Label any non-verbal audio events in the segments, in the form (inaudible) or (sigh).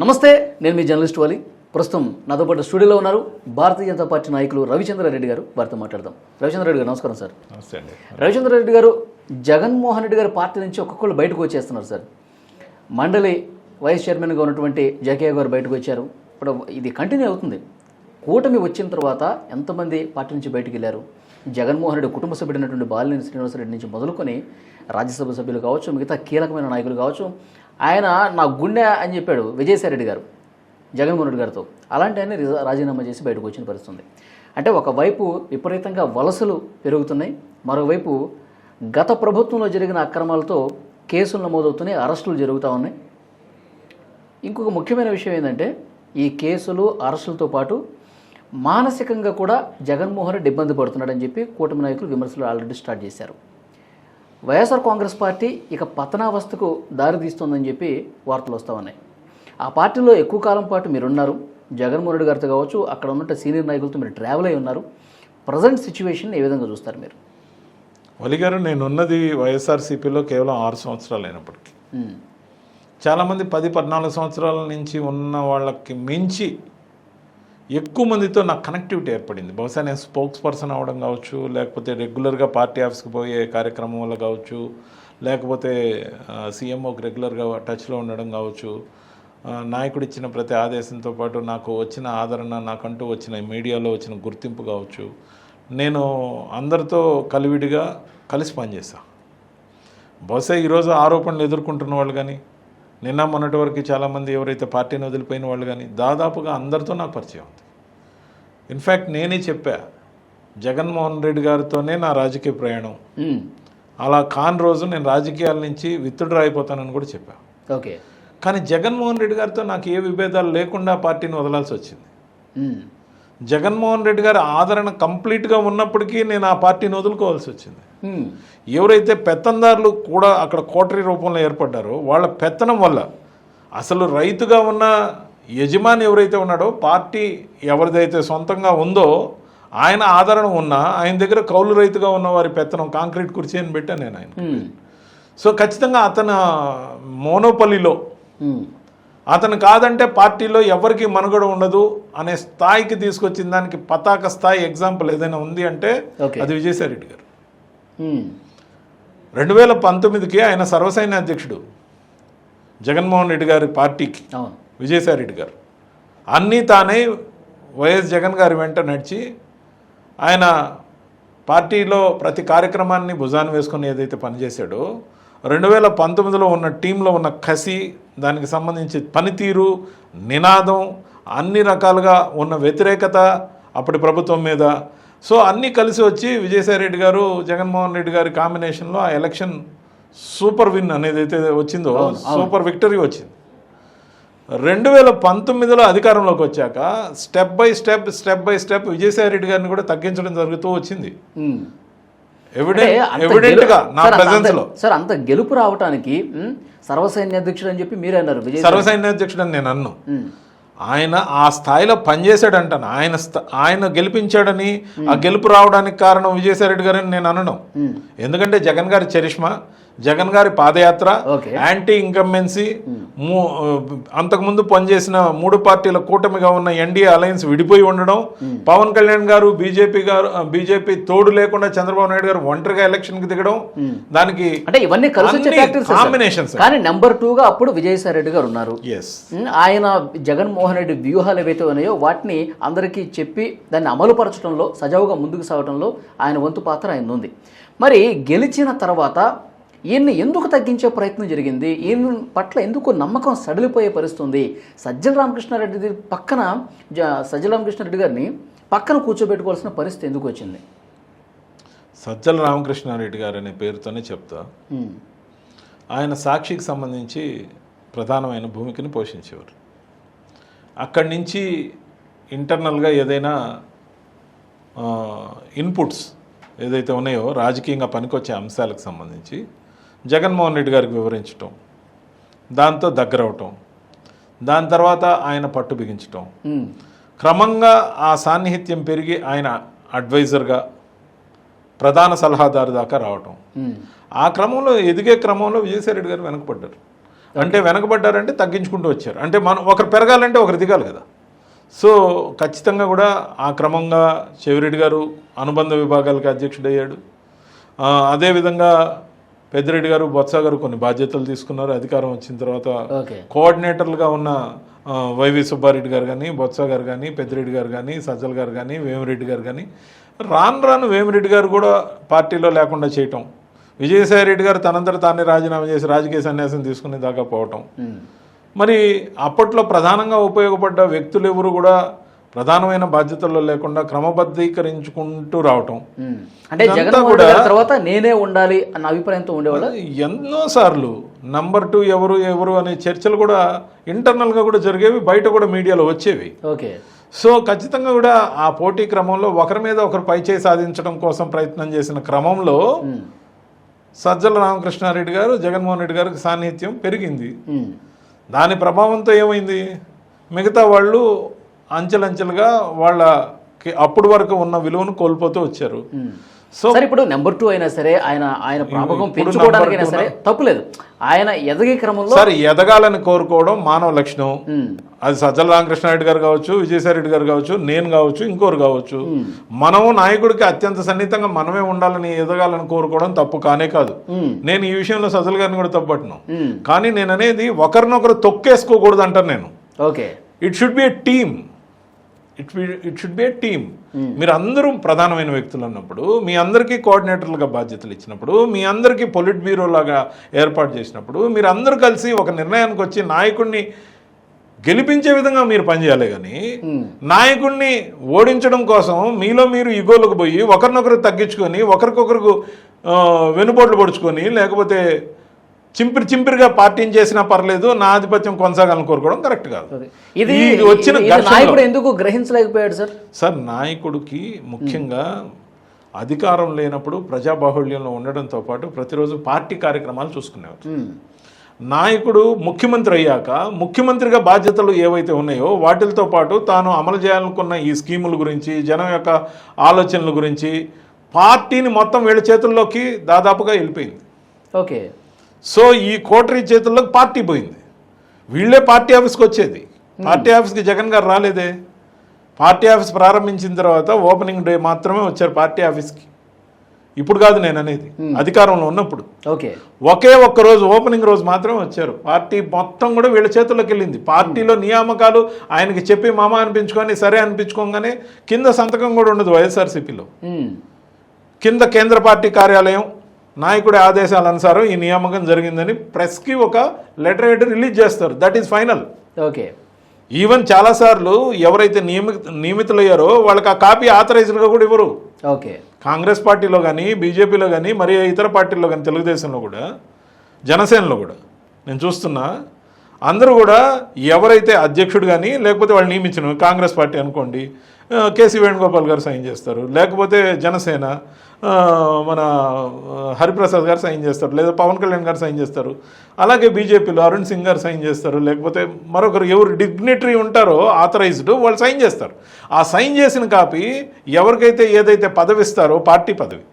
నమస్తే నేను మీ జర్నలిస్ట్ వాలి. ప్రస్తుతం నాతో పాటు స్టూడియోలో ఉన్నారు భారతీయ జనతా పార్టీ నాయకులు రవిచంద్ర రెడ్డి గారు. వారితో మాట్లాడదాం. రవిచంద్ర రెడ్డి గారు నమస్కారం సార్. నమస్తే అండి. రవిచంద్ర రెడ్డి గారు జగన్మోహన్ రెడ్డి గారి పార్టీ నుంచి ఒక్కొక్కరు బయటకు వచ్చేస్తున్నారు సార్. మండలి వైస్ చైర్మన్గా ఉన్నటువంటి జకయ్య గారు బయటకు వచ్చారు. ఇప్పుడు ఇది కంటిన్యూ అవుతుంది. కూటమి వచ్చిన తర్వాత ఎంతమంది పార్టీ నుంచి బయటకు వెళ్ళారు? జగన్మోహన్ రెడ్డి కుటుంబ సభ్యుడైనటువంటి బాలినేని శ్రీనివాసరెడ్డి నుంచి మొదలుకొని రాజ్యసభ సభ్యులు కావచ్చు మిగతా కీలకమైన నాయకులు కావచ్చు ఆయన నా గుండె అని చెప్పాడు విజయసాయిరెడ్డి గారు జగన్మోహన్ రెడ్డి గారితో. అలాంటి ఆయన రాజీనామా చేసి బయటకు వచ్చిన పరిస్థితుంది. అంటే ఒకవైపు విపరీతంగా వలసలు పెరుగుతున్నాయి మరోవైపు గత ప్రభుత్వంలో జరిగిన అక్రమాలతో కేసులు నమోదవుతున్నాయి అరెస్టులు జరుగుతూ ఉన్నాయి. ఇంకొక ముఖ్యమైన విషయం ఏంటంటే ఈ కేసులు అరెస్టులతో పాటు మానసికంగా కూడా జగన్మోహన్ రెడ్డి ఇబ్బంది పడుతున్నాడని చెప్పి కూటమి నాయకులు విమర్శలు ఆల్రెడీ స్టార్ట్ చేశారు. వైఎస్ఆర్ కాంగ్రెస్ పార్టీ ఇక పతనావస్థకు దారితీస్తోందని చెప్పి వార్తలు వస్తూ ఉన్నాయి. ఆ పార్టీలో ఎక్కువ కాలం పాటు మీరున్నారు. జగన్మోహన్ రెడ్డి గారితో కావచ్చు అక్కడ ఉన్నట్టు సీనియర్ నాయకులతో మీరు ట్రావెల్ అయి ఉన్నారు. ప్రజెంట్ సిచ్యువేషన్ ఏ విధంగా చూస్తారు మీరు. వలి గారు నేను ఉన్నది వైఎస్ఆర్సీపీలో కేవలం ఆరు సంవత్సరాలు అయినప్పటికీ. చాలామంది పది పద్నాలుగు సంవత్సరాల నుంచి ఉన్న వాళ్ళకి మించి ఎక్కువ మందితో నాకు కనెక్టివిటీ ఏర్పడింది. బహుశా నేను స్పోక్స్ పర్సన్ అవ్వడం కావచ్చు లేకపోతే రెగ్యులర్గా పార్టీ ఆఫీస్కి పోయే కార్యక్రమం వల్ల కావచ్చు లేకపోతే సీఎంఓకి రెగ్యులర్గా టచ్లో ఉండడం కావచ్చు. నాయకుడు ఇచ్చిన ప్రతి ఆదేశంతో పాటు నాకు వచ్చిన ఆదరణ నాకంటూ వచ్చిన మీడియాలో వచ్చిన గుర్తింపు కావచ్చు. నేను అందరితో కలివిడిగా కలిసి పనిచేశాను బహుశా ఈరోజు ఆరోపణలు ఎదుర్కొంటున్న వాళ్ళు కానీ నిన్న మొన్నటి వరకు చాలామంది ఎవరైతే పార్టీని వదిలిపోయిన వాళ్ళు కానీ దాదాపుగా అందరితో నాకు పరిచయం ఉంది. ఇన్ఫ్యాక్ట్ నేనే చెప్పా జగన్మోహన్ రెడ్డి గారితోనే నా రాజకీయ ప్రయాణం. ఉమ్, అలా కాని రోజు నేను రాజకీయాల నుంచి విత్తుడ్రా అయిపోతానని కూడా చెప్పా. ఓకే కానీ జగన్మోహన్ రెడ్డి గారితో నాకు ఏ విభేదాలు లేకుండా పార్టీని వదలాల్సి వచ్చింది. ఉమ్, జగన్మోహన్ రెడ్డి గారి ఆదరణ కంప్లీట్గా ఉన్నప్పటికీ నేను ఆ పార్టీని వదులుకోవాల్సి వచ్చింది. ఎవరైతే పెత్తందారులు కూడా అక్కడ కోటరీ రూపంలో ఏర్పడ్డారో వాళ్ళ పెత్తనం వల్ల అసలు రైతుగా ఉన్న యజమాని ఎవరైతే ఉన్నాడో పార్టీ ఎవరిదైతే సొంతంగా ఉందో ఆయన ఆదరణ ఉన్నా ఆయన దగ్గర కౌలు రైతుగా ఉన్న వారి పెత్తనం కాంక్రీట్ కుర్చీ అని పెట్టాను నేను ఆయన సో ఖచ్చితంగా అతను మోనోపల్లిలో అతను కాదంటే పార్టీలో ఎవరికి మనుగడ ఉండదు అనే స్థాయికి తీసుకొచ్చిన దానికి పతాక స్థాయి ఎగ్జాంపుల్ ఏదైనా ఉంది అంటే. అది విజయసాయి రెడ్డి గారు. రెండు వేల పంతొమ్మిదికి ఆయన సర్వసైన్య అధ్యక్షుడు. జగన్మోహన్ రెడ్డి గారి పార్టీకి. విజయసాయి రెడ్డి గారు. అన్నీ తానే వైఎస్ జగన్ గారి వెంట నడిచి ఆయన పార్టీలో ప్రతి కార్యక్రమాన్ని భుజాన్ని వేసుకొని ఏదైతే పనిచేశాడో రెండు వేల పంతొమ్మిదిలో ఉన్న టీంలో ఉన్న కసి దానికి సంబంధించి పనితీరు నినాదం అన్ని రకాలుగా ఉన్న వ్యతిరేకత అప్పటి ప్రభుత్వం మీద సో అన్నీ కలిసి వచ్చి విజయసాయి రెడ్డి గారు జగన్మోహన్ రెడ్డి గారి కాంబినేషన్లో ఆ ఎలక్షన్ సూపర్ విన్ అనేది అయితే వచ్చిందో సూపర్ విక్టరీ వచ్చింది. రెండు వేల పంతొమ్మిదిలో అధికారంలోకి వచ్చాక step by step step by step Vijayasai Reddy గారిని కూడా తగ్గించడం జరుగుతూ వచ్చింది. సార్, అంత- గెలుపు రావటానికి ఉమ్, సర్వసైన్య అధ్యక్షుడు అని చెప్పి మీరే అన్నారు విజయ్ సర్వసైన్య అధ్యక్షుడు అని నేను అన్ను. ఉమ్, ఆయన ఆ స్థాయిలో పనిచేశాడంటాను. ఆయన ఆయన గెలిపించాడని ఆ గెలుపు రావడానికి కారణం విజయసాయి రెడ్డి గారని నేను అనను. ఎందుకంటే జగన్ గారి చరిష్మా జగన్ గారి పాదయాత్ర. యాంటీ ఇన్కంబెన్సీ మూ- అంతకుముందు పనిచేసిన మూడు పార్టీల కూటమిగా ఉన్న ఎన్డీఏ అలయన్స్ విడిపోయి ఉండడం పవన్ కళ్యాణ్ గారు బీజేపీ గారు బీజేపీ తోడు లేకుండా చంద్రబాబు నాయుడు గారు ఒంటరిగా ఎలక్షన్కి దిగడం దానికి అంటే ఇవన్నీ combinations. కానీ నెంబర్గా అప్పుడు విజయసాయి రెడ్డి గారు ఉన్నారు. ఆయన జగన్మోహన్ రెడ్డి వ్యూహాలు ఏవైతే ఉన్నాయో వాటిని అందరికీ చెప్పి దాన్ని అమలుపరచడంలో సజావుగా ముందుకు సాగడంలో ఆయన వంతు పాత్ర ఆయన ఉంది. మరి గెలిచిన తర్వాత ఈయన్ని ఎందుకు తగ్గించే ప్రయత్నం జరిగింది? ఈయన పట్ల ఎందుకు నమ్మకం సడలిపోయే పరిస్థితి ఉంది సజ్జల రామకృష్ణారెడ్డి పక్కన జ- సజ్జల రామకృష్ణారెడ్డి గారిని పక్కన కూర్చోబెట్టుకోవాల్సిన పరిస్థితి ఎందుకు వచ్చింది? సజ్జల రామకృష్ణారెడ్డి గారు అనే పేరుతోనే చెప్తా. ఆయన సాక్షికి సంబంధించి ప్రధానమైన భూమికని పోషించేవారు. అక్కడి నుంచి ఇంటర్నల్గా ఏదైనా ఇన్పుట్స్ ఏదైతే ఉన్నాయో రాజకీయంగా పనికొచ్చే అంశాలకు సంబంధించి జగన్మోహన్ రెడ్డి గారికి వివరించటం దాంతో దగ్గర అవటం దాని తర్వాత ఆయన పట్టు బిగించటం. క్రమంగా ఆ సాన్నిహిత్యం పెరిగి ఆయన అడ్వైజర్గా ప్రధాన సలహాదారు దాకా రావటం. ఆ క్రమంలో ఎదిగే క్రమంలో విజయసాయి రెడ్డి గారు వెనకపడ్డారు అంటే వెనకబడ్డారంటే తగ్గించుకుంటూ వచ్చారు. అంటే మనం ఒకరు పెరగాలంటే ఒకరు దిగాలి కదా. సో ఖచ్చితంగా కూడా ఆ క్రమంగా చెవిరెడ్డి గారు అనుబంధ విభాగాలకి అధ్యక్షుడయ్యాడు. అదేవిధంగా పెద్దిరెడ్డి గారు బొత్స గారు కొన్ని బాధ్యతలు తీసుకున్నారు. అధికారం వచ్చిన తర్వాత కోఆర్డినేటర్లుగా ఉన్న వైవి సుబ్బారెడ్డి గారు కానీ బొత్స గారు కానీ పెద్దిరెడ్డి గారు కానీ సజ్జల్ గారు కానీ వేమిరెడ్డి గారు కానీ రాను రాను వేమిరెడ్డి గారు కూడా పార్టీలో లేకుండా చేయటం. విజయసాయి రెడ్డి గారు తనంతట తానే రాజీనామా చేసి రాజకీయ సన్యాసం తీసుకునే దాకా పోవటం. మరి అప్పట్లో ప్రధానంగా ఉపయోగపడ్డ వ్యక్తులు ఎవరు కూడా ప్రధానమైన బాధ్యతల్లో లేకుండా క్రమబద్ధీకరించుకుంటూ రావటం. అంటే జగన్మోహన్ తర్వాత నేనే ఉండాలి అన్న అభిప్రాయంతో ఉండేవాళ్ళు ఎన్నో సార్లు నంబర్ టూ ఎవరు ఎవరు అనే చర్చలు కూడా ఇంటర్నల్గా కూడా జరిగేవి బయట కూడా మీడియాలో వచ్చేవి ఓకే సో ఖచ్చితంగా కూడా ఆ పోటీ క్రమంలో ఒకరి మీద ఒకరు పైచేయి సాధించడం కోసం ప్రయత్నం చేసిన క్రమంలో. సజ్జల రామకృష్ణారెడ్డి గారు జగన్మోహన్ రెడ్డి గారికి సాన్నిహిత్యం పెరిగింది. దాని ప్రభావంతో ఏమైంది మిగతా వాళ్ళు అంచెలంచెలుగా వాళ్ళకి అప్పుడు వరకు ఉన్న విలువను కోల్పోతూ వచ్చారు. సో సరే ఇప్పుడు నెంబర్ టూ అయినా సరే ఆయన ఆయన ప్రాపకం పెంచుకోవడానికైనా సరే తప్పులేదు ఆయన ఎదగే క్రమంలో సరే ఎదగాలని కోరుకోవడం మానవ లక్షణం. అది సజ్జల రామకృష్ణారెడ్డి గారు కావచ్చు విజయసాయి రెడ్డి గారు కావచ్చు నేను కావచ్చు ఇంకోరు కావచ్చు. మనము నాయకుడికి అత్యంత సన్నిహితంగా మనమే ఉండాలని ఎదగాలని కోరుకోవడం తప్పు కానే కాదు. నేను ఈ విషయంలో సజ్జల గారిని కూడా తప్పట్ను. ఉమ్. కానీ నేను అనేది ఒకరినొకరు తొక్కేసుకోకూడదు అంటాను నేను. Okay. It should be a team it it should be a team మీరు అందరూ ప్రధానమైన వ్యక్తులు అన్నప్పుడు మీ అందరికీ కోఆర్డినేటర్లుగా బాధ్యతలు ఇచ్చినప్పుడు మీ అందరికీ పొలిట్ బ్యూరో లాగా ఏర్పాటు చేసినప్పుడు మీరు అందరూ కలిసి ఒక నిర్ణయానికి వచ్చి నాయకుడిని గెలిపించే విధంగా మీరు పనిచేయాలి కానీ నాయకుడిని ఓడించడం కోసం మీలో మీరు ఇగోలకు పోయి ఒకరినొకరు తగ్గించుకొని ఒకరికొకరు వెనుపోట్లు పొడుచుకొని లేకపోతే చింపిరి చింపిరిగా పార్టీని చేసినా పర్లేదు నా ఆధిపత్యం కొనసాగాలని కోరుకోవడం కరెక్ట్ కాదు. ఇది వచ్చిన నాయకుడు ఎందుకు గ్రహించలేకపోయాడు సార్? సార్ నాయకుడికి ముఖ్యంగా అధికారం లేనప్పుడు ప్రజాబాహుళ్యంలో ఉండడంతో పాటు ప్రతిరోజు పార్టీ కార్యక్రమాలు చూసుకునేవారు. నాయకుడు ముఖ్యమంత్రి అయ్యాక ముఖ్యమంత్రిగా బాధ్యతలు ఏవైతే ఉన్నాయో వాటితో పాటు తాను అమలు చేయాలనుకున్న ఈ స్కీముల గురించి జనం యొక్క ఆలోచనల గురించి పార్టీని మొత్తం వీళ్ళ చేతుల్లోకి దాదాపుగా వెళ్ళిపోయింది. ఓకే. సో ఈ కోటరీ చేతుల్లోకి పార్టీ పోయింది. వీళ్ళే పార్టీ ఆఫీస్కి వచ్చేది. పార్టీ ఆఫీస్కి జగన్ గారు రాలేదే. పార్టీ ఆఫీస్ ప్రారంభించిన తర్వాత ఓపెనింగ్ డే మాత్రమే వచ్చారు పార్టీ ఆఫీస్కి. ఇప్పుడు కాదు నేను అనేది. అధికారంలో ఉన్నప్పుడు. ఓకే. ఒకే ఒక్క రోజు ఓపెనింగ్ రోజు మాత్రమే వచ్చారు. పార్టీ మొత్తం కూడా వీళ్ళ చేతుల్లోకి వెళ్ళింది. పార్టీలో నియామకాలు ఆయనకి చెప్పి మామ అనిపించుకొని సరే అనిపించుకోగానే కింద సంతకం కూడా ఉండదు వైఎస్ఆర్సీపీలో. కింద కేంద్ర పార్టీ కార్యాలయం నాయకుడి ఆదేశాల అనుసారం ఈ నియామకం జరిగిందని ప్రెస్కి ఒక లెటర్ హెడ్ రిలీజ్ చేస్తారు. That is final okay. Even చాలాసార్లు ఎవరైతే నియమి నియమితులయ్యారో వాళ్ళకి ఆ కాపీ ఆథరైజ్డ్గా కూడా ఇవ్వరు. ఓకే. కాంగ్రెస్ పార్టీలో కానీ బీజేపీలో కానీ మరి ఇతర పార్టీల్లో కానీ తెలుగుదేశంలో కూడా జనసేనలో కూడా నేను చూస్తున్నా అందరూ కూడా ఎవరైతే అధ్యక్షుడు కానీ లేకపోతే వాళ్ళు నియమించిన కాంగ్రెస్ పార్టీ అనుకోండి కేసీ వేణుగోపాల్ గారు సైన్ చేస్తారు. లేకపోతే జనసేన మన హరిప్రసాద్ గారు సైన్ చేస్తారు లేదా పవన్ కళ్యాణ్ గారు సైన్ చేస్తారు. అలాగే బీజేపీలో అరుణ్ సింగ్ గారు సైన్ చేస్తారు లేకపోతే మరొకరు ఎవరు డిగ్నిటరీ ఉంటారో ఆథరైజ్డ్ వాళ్ళు సైన్ చేస్తారు. ఆ సైన్ చేసిన కాపీ ఎవరికైతే ఏదైతే పదవి ఇస్తారో పార్టీ పదవి.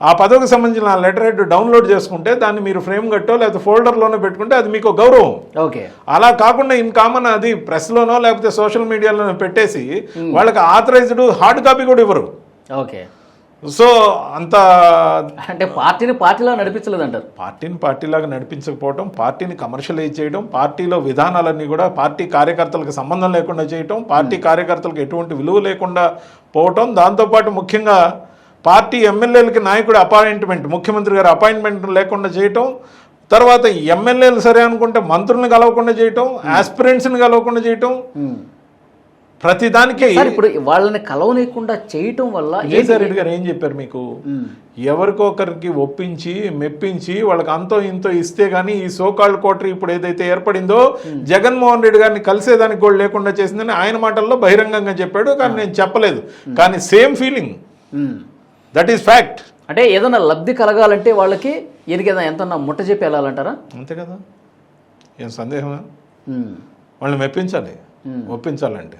ఆ పదవికి సంబంధించిన లెటర్ హెడ్ డౌన్లోడ్ చేసుకుంటే దాన్ని మీరు ఫ్రేమ్ కట్టో లేకపోతే ఫోల్డర్లోనో పెట్టుకుంటే అది మీకు గౌరవం. ఓకే. అలా కాకుండా ఇన్ కామన్ అది ప్రెస్లోనో లేకపోతే సోషల్ మీడియాలోనో పెట్టేసి వాళ్ళకి ఆథరైజ్డ్ హార్డ్ కాపీ కూడా ఇవ్వరు. ఓకే. సో అంత అంటే పార్టీని పార్టీలో నడిపించలేదు అంటారు పార్టీని పార్టీలాగా నడిపించకపోవటం పార్టీని కమర్షియలైజ్ చేయడం పార్టీలో విధానాలన్నీ కూడా పార్టీ కార్యకర్తలకు సంబంధం లేకుండా చేయటం పార్టీ కార్యకర్తలకు ఎటువంటి విలువ లేకుండా పోవటం దాంతోపాటు ముఖ్యంగా పార్టీ ఎమ్మెల్యేలకి నాయకుడి అపాయింట్మెంట్ ముఖ్యమంత్రి గారి అపాయింట్మెంట్ లేకుండా చేయటం తర్వాత ఎమ్మెల్యేలు సరే అనుకుంటే మంత్రులను కలవకుండా చేయటం ఆస్పిరెంట్స్ని కలవకుండా చేయటం ఉమ్. ప్రతి దానికి సార్ ఇప్పుడు వాళ్ళని కలవనీయకుండా చేయటం వల్ల విజయసాయి రెడ్డి గారు ఏం చెప్పారు మీకు. ఎవరికొకరికి ఒప్పించి మెప్పించి వాళ్ళకి అంతో ఇంతో ఇస్తే గానీ ఈ సోకాళ్ళ కోటరీ ఇప్పుడు ఏదైతే ఏర్పడిందో జగన్మోహన్ రెడ్డి గారిని కలిసేదానికి కూడా లేకుండా చేసిందని ఆయన మాటల్లో బహిరంగంగా చెప్పాడు కానీ నేను చెప్పలేదు. కానీ same feeling. That is fact అంటే ఏదైనా లబ్ధి కలగాలంటే వాళ్ళకి ఏదైనా ఎంత ముట్ట చెప్పి వెళ్ళాలంటారా? అంతే కదా. ఏం సందేహమా. వాళ్ళని మెప్పించాలి. ఒప్పించాలంటే.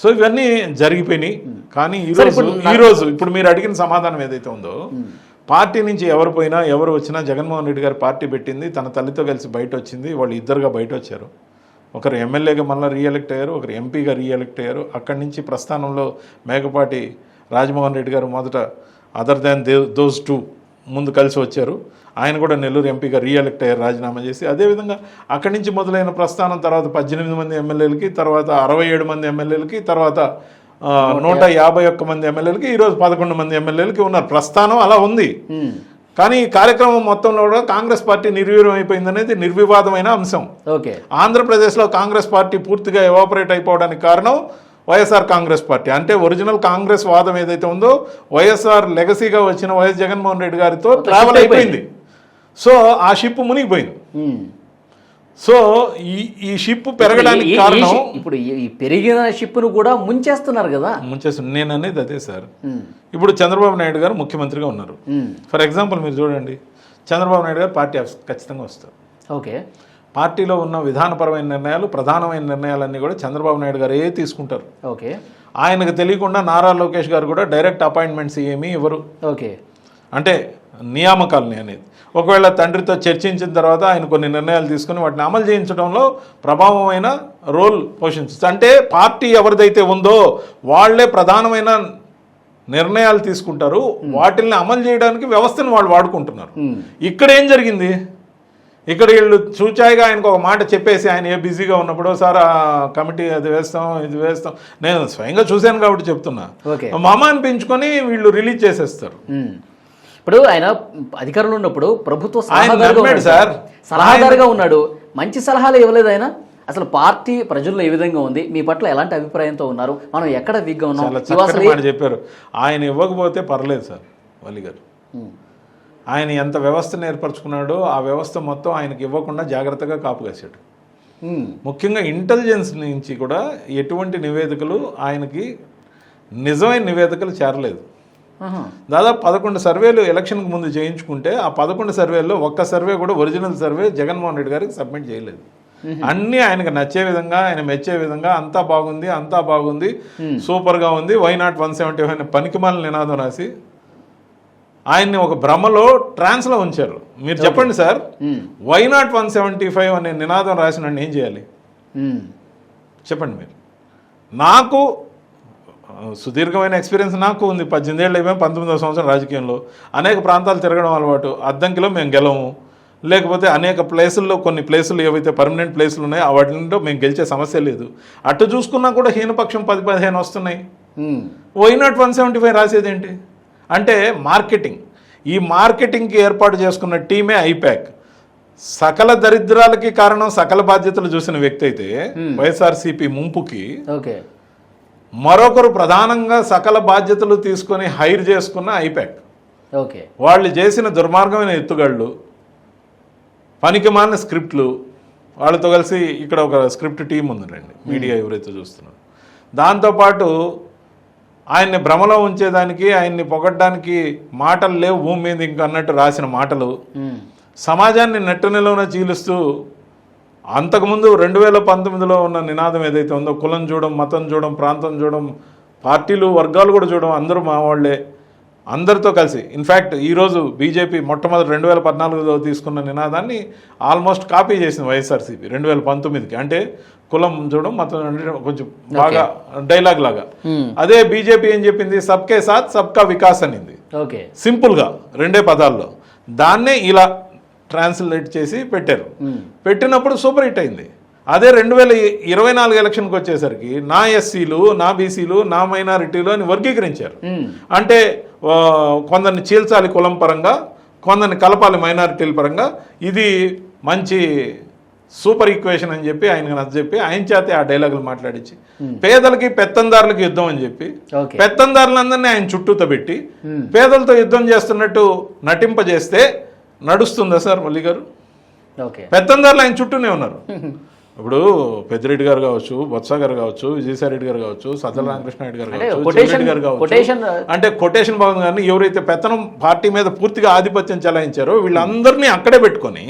సో ఇవన్నీ జరిగిపోయినాయి. కానీ ఈరోజు ఈరోజు ఇప్పుడు మీరు అడిగిన సమాధానం ఏదైతే ఉందో పార్టీ నుంచి ఎవరు పోయినా ఎవరు వచ్చినా జగన్మోహన్ రెడ్డి గారు పార్టీ పెట్టింది తన తల్లితో కలిసి బయట వచ్చింది వాళ్ళు ఇద్దరుగా బయట వచ్చారు. ఒకరు ఎమ్మెల్యేగా మళ్ళీ రీఎలెక్ట్ అయ్యారు ఒకరు ఎంపీగా రీఎలెక్ట్ అయ్యారు. అక్కడి నుంచి ప్రస్థానంలో మేకపాటి రాజమోహన్ రెడ్డి గారు మొదట other than they those two ముందు కలిసి వచ్చారు. ఆయన కూడా నెల్లూరు ఎంపీగా రీఎలెక్ట్ అయ్యారు రాజీనామా చేసి. అదేవిధంగా అక్కడి నుంచి మొదలైన ప్రస్థానం తర్వాత పద్దెనిమిది మంది ఎమ్మెల్యేలకి తర్వాత అరవై ఏడు మంది ఎమ్మెల్యేలకి తర్వాత నూట యాభై ఒక్క మంది ఎమ్మెల్యేలకి ఈరోజు పదకొండు మంది ఎమ్మెల్యేలకి ఉన్నారు. ప్రస్థానం అలా ఉంది. కానీ ఈ కార్యక్రమం మొత్తంలో కూడా కాంగ్రెస్ పార్టీ నిర్వీర్యం అయిపోయింది అనేది నిర్వివాదమైన అంశం. ఓకే. ఆంధ్రప్రదేశ్లో కాంగ్రెస్ పార్టీ పూర్తిగా ఎవాపరేట్ అయిపోవడానికి కారణం వైఎస్ఆర్ కాంగ్రెస్ పార్టీ. అంటే ఒరిజినల్ కాంగ్రెస్ వాదం ఏదైతే ఉందో వైఎస్ఆర్ లెగసీగా వచ్చిన వైఎస్ జగన్మోహన్ రెడ్డి గారితో ట్రావెల్ అయిపోయింది. సో ఆ షిప్ మునిగిపోయింది. సో ఈ ఈ షిప్ పెరగడానికి కారణం ఇప్పుడు ఈ- పెరిగిన షిప్ను కూడా ముంచేస్తున్నారు కదా. ముంచేసి నేను అనేది అదే సార్. ఇప్పుడు చంద్రబాబు నాయుడు గారు ముఖ్యమంత్రిగా ఉన్నారు. ఫర్ ఎగ్జాంపుల్ మీరు చూడండి. చంద్రబాబు నాయుడు గారు పార్టీ ఖచ్చితంగా వస్తారు. ఓకే. పార్టీలో ఉన్న విధానపరమైన నిర్ణయాలు ప్రధానమైన నిర్ణయాలన్నీ కూడా చంద్రబాబు నాయుడు గారు ఏ తీసుకుంటారు. ఓకే. ఆయనకు తెలియకుండా నారా లోకేష్ గారు కూడా డైరెక్ట్ అపాయింట్మెంట్స్ ఏమీ ఇవ్వరు. ఓకే. అంటే నియామకాలని అనేది. ఒకవేళ తండ్రితో చర్చించిన తర్వాత ఆయన కొన్ని నిర్ణయాలు తీసుకుని వాటిని అమలు చేయించడంలో ప్రభావమైన రోల్ పోషించచ్చు అంటే పార్టీ ఎవరిదైతే ఉందో వాళ్ళే ప్రధానమైన నిర్ణయాలు తీసుకుంటారు. వాటిల్ని అమలు చేయడానికి వ్యవస్థను వాళ్ళు వాడుకుంటున్నారు. ఇక్కడ ఏం జరిగింది? ఇక్కడ వీళ్ళు చూచాయిగా ఆయనకు ఒక మాట చెప్పేసి ఆయన ఏ బిజీగా ఉన్నప్పుడు సార్ ఆ కమిటీ అది వేస్తాం ఇది వేస్తాం. నేను స్వయంగా చూశాను కాబట్టి చెప్తున్నా. మామ అనిపించుకొని వీళ్ళు రిలీజ్ చేసేస్తారు. ఇప్పుడు ఆయన అధికారంలో ఉన్నప్పుడు ప్రభుత్వ సలహాదారుగా ఉన్నాడు. సార్. సలహాదారుగా ఉన్నాడు. మంచి సలహాలు ఇవ్వలేదు ఆయన. అసలు పార్టీ ప్రజల్లో ఏ విధంగా ఉంది? మీ పట్ల ఎలాంటి అభిప్రాయంతో ఉన్నారు? మనం ఎక్కడ వీక్గా ఉన్నాం? చెప్పారు. ఆయన ఇవ్వకపోతే పర్లేదు సార్ వల్లి గారు. ఆయన ఎంత వ్యవస్థను ఏర్పరచుకున్నాడో ఆ వ్యవస్థ మొత్తం ఆయనకి ఇవ్వకుండా జాగ్రత్తగా కాపు ముఖ్యంగా ఇంటెలిజెన్స్ నుంచి కూడా ఎటువంటి నివేదికలు ఆయనకి నిజమైన నివేదికలు చేరలేదు. దాదాపు పదకొండు సర్వేలు ఎలక్షన్కి ముందు చేయించుకుంటే ఆ పదకొండు సర్వేల్లో ఒక్క సర్వే కూడా ఒరిజినల్ సర్వే జగన్మోహన్ రెడ్డి గారికి సబ్మిట్ చేయలేదు. అన్నీ ఆయనకు నచ్చే విధంగా ఆయన మెచ్చే విధంగా అంతా బాగుంది అంతా బాగుంది సూపర్గా ఉంది why not one seventy five పనికిమాల నినాదం రాసి ఆయన్ని ఒక భ్రమలో ట్రాన్స్లో ఉంచారు. మీరు చెప్పండి sir why not one seventy five అనే నినాదం రాసిన ఏం చేయాలి? చెప్పండి మీరు. నాకు సుదీర్ఘమైన ఎక్స్పీరియన్స్ నాకు ఉంది. పద్దెనిమిది ఏళ్ళు అయిపోయి పంతొమ్మిదవ సంవత్సరం రాజకీయంలో. అనేక ప్రాంతాలు తిరగడం అలవాటు. అద్దంకిలో మేము గెలవము లేకపోతే అనేక ప్లేసుల్లో కొన్ని ప్లేసులు ఏవైతే పర్మనెంట్ ప్లేసులు ఉన్నాయో వాటిలో మేము గెలిచే సమస్య లేదు. అటు చూసుకున్నా కూడా హీనపక్షం పది పదిహేను వస్తున్నాయి. ఉమ్, why not one seventy five రాసేదేంటి అంటే మార్కెటింగ్ ఈ మార్కెటింగ్కి ఏర్పాటు చేసుకున్న టీమే ఐప్యాక్ సకల దరిద్రాలకి కారణం సకల బాధ్యతలు చూసిన వ్యక్తి అయితే వైఎస్ఆర్సీపీ ముంపుకి ఓకే మరొకరు ప్రధానంగా సకల బాధ్యతలు తీసుకొని హైర్ చేసుకున్న ఐప్యాక్ ఓకే. వాళ్ళు చేసిన దుర్మార్గమైన ఎత్తుగళ్ళు పనికిమాలిన స్క్రిప్ట్లు వాళ్ళతో కలిసి ఇక్కడ ఒక స్క్రిప్ట్ టీం ఉందండి మీడియా ఎవరైతే చూస్తున్నారు. దాంతోపాటు ఆయన్ని భ్రమలో ఉంచేదానికి ఆయన్ని పొగడ్డానికి మాటలు లేవు భూమి మీద ఇంక అన్నట్టు రాసిన మాటలు. ఉమ్, సమాజాన్ని నెట్ట నిలవన చీలుస్తూ అంతకుముందు రెండు వేల పంతొమ్మిదిలో ఉన్న నినాదం ఏదైతే ఉందో కులం చూడడం మతం చూడడం ప్రాంతం చూడడం పార్టీలు వర్గాలు కూడా చూడడం అందరూ మా వాళ్ళే అందరితో కలిసి. ఇన్ఫ్యాక్ట్ ఈరోజు బీజేపీ మొట్టమొదటి రెండు వేల పద్నాలుగులో తీసుకున్న నినాదాన్ని ఆల్మోస్ట్ కాపీ చేసింది వైఎస్ఆర్సీపీ రెండు వేల పంతొమ్మిదికి. అంటే కులం చూడడం మతం కొంచెం బాగా డైలాగ్ లాగా. ఉమ్, అదే బీజేపీ ఏం చెప్పింది? సబ్కే సాత్ సబ్కా వికాస్ అనింది. ఓకే సింపుల్గా రెండే పదాల్లో. దాన్నే ఇలా ట్రాన్స్లేట్ చేసి పెట్టారు. పెట్టినప్పుడు సూపర్ హిట్ అయింది. అదే రెండు వేల ఇరవై నాలుగు ఎలక్షన్కి వచ్చేసరికి నా ఎస్సీలు నా బీసీలు నా మైనారిటీలు అని వర్గీకరించారు. అంటే కొందరిని చీల్చాలి కులం పరంగా కొందరిని కలపాలి మైనారిటీల పరంగా ఇది మంచి సూపర్ ఈక్వేషన్ అని చెప్పి ఆయనకు నచ్చజెప్పి ఆయన చేతే ఆ డైలాగులు మాట్లాడించి పేదలకి పెత్తందారులకి యుద్ధం అని చెప్పి పెత్తందారులందరినీ ఆయన చుట్టూతో పెట్టి పేదలతో యుద్ధం చేస్తున్నట్టు నటింపజేస్తే నడుస్తుందా సార్ మల్లి గారు? ఓకే. పెత్తందారులు ఆయన చుట్టూనే ఉన్నారు. (laughs) ఇప్పుడు పెద్దిరెడ్డి గారు కావచ్చు బొత్స గారు కావచ్చు విజయసాయి రెడ్డి గారు కావచ్చు సజ్జల రామకృష్ణ రెడ్డి గారు కావచ్చు గారు కావచ్చు. quotation- అంటే కొటేషన్ భాగం కానీ ఎవరైతే పెత్తనం పార్టీ మీద పూర్తిగా ఆధిపత్యం చెలాయించారో వీళ్ళందరినీ అక్కడే పెట్టుకొని